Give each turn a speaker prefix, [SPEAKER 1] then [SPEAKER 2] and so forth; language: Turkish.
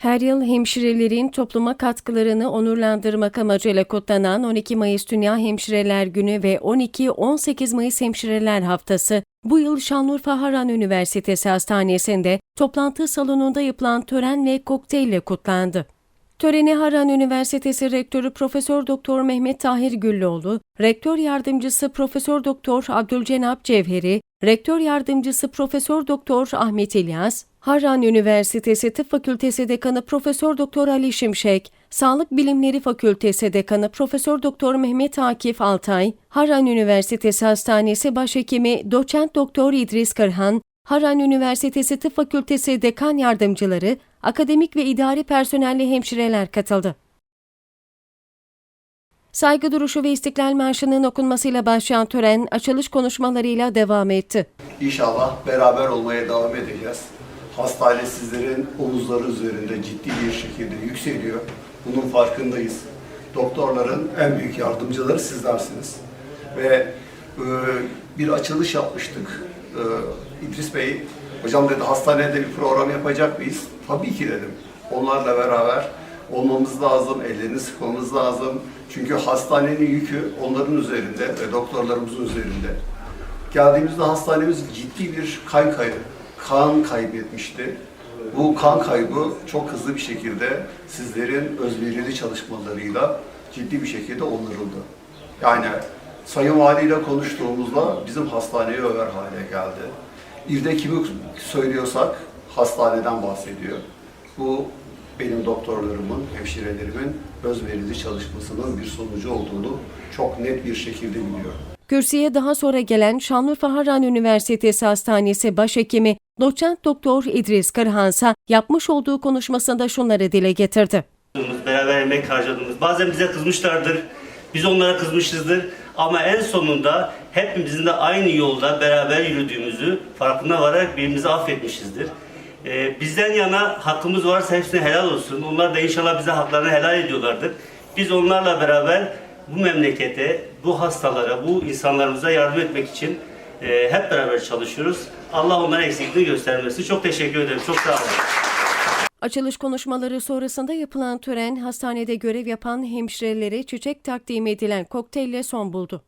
[SPEAKER 1] Her yıl hemşirelerin topluma katkılarını onurlandırmak amacıyla kutlanan 12 Mayıs Dünya Hemşireler Günü ve 12-18 Mayıs Hemşireler Haftası bu yıl Şanlıurfa Harran Üniversitesi Hastanesi'nde toplantı salonunda yapılan tören ve kokteylle kutlandı. Töreni Harran Üniversitesi Rektörü Profesör Doktor Mehmet Tahir Güllüoğlu, Rektör Yardımcısı Profesör Doktor Abdülcenap Cevheri, Rektör Yardımcısı Profesör Doktor Ahmet İlyas, Harran Üniversitesi Tıp Fakültesi Dekanı Profesör Doktor Ali Şimşek, Sağlık Bilimleri Fakültesi Dekanı Profesör Doktor Mehmet Akif Altay, Harran Üniversitesi Hastanesi Başhekimi Doçent Doktor İdris Kırhan, Harran Üniversitesi Tıp Fakültesi Dekan Yardımcıları, akademik ve idari personelli hemşireler katıldı. Saygı duruşu ve İstiklal Marşı'nın okunmasıyla başlayan tören açılış konuşmalarıyla devam etti.
[SPEAKER 2] İnşallah beraber olmaya devam edeceğiz. Hastane sizlerin omuzları üzerinde ciddi bir şekilde yükseliyor. Bunun farkındayız. Doktorların en büyük yardımcıları sizlersiniz. Ve e, bir açılış yapmıştık. E, İdris Bey, hocam dedi hastanede bir program yapacak mıyız? Tabii ki dedim. Onlarla beraber olmamız lazım, ellerini sıkmamız lazım. Çünkü hastanenin yükü onların üzerinde ve doktorlarımızın üzerinde. Geldiğimizde hastanemiz ciddi bir kan kaybı, kan kaybetmişti. Bu kan kaybı çok hızlı bir şekilde sizlerin özverili çalışmalarıyla ciddi bir şekilde onarıldı. Yani Sayın Vali ile konuştuğumuzda bizim hastaneyi över hale geldi. Bir de kimi söylüyorsak hastaneden bahsediyor. Bu benim doktorlarımın, hemşirelerimin özverili çalışmasının bir sonucu olduğunu çok net bir şekilde biliyorum.
[SPEAKER 1] Kürsüye daha sonra gelen Şanlıurfa Harran Üniversitesi Hastanesi Başhekimi Doçent Doktor İdris Kırhansa yapmış olduğu konuşmasında şunları dile getirdi.
[SPEAKER 3] beraber emek harcadığımız, bazen bize kızmışlardır, biz onlara kızmışızdır. Ama en sonunda hepimizin de aynı yolda beraber yürüdüğümüzü farkına vararak birbirimizi affetmişizdir. Ee, bizden yana hakkımız varsa hepsine helal olsun. Onlar da inşallah bize haklarını helal ediyorlardır. Biz onlarla beraber bu memlekete, bu hastalara, bu insanlarımıza yardım etmek için e, hep beraber çalışıyoruz. Allah onlara eksikliğini göstermesin. Çok teşekkür ederim. Çok sağ olun.
[SPEAKER 1] Açılış konuşmaları sonrasında yapılan tören hastanede görev yapan hemşirelere çiçek takdim edilen kokteylle son buldu.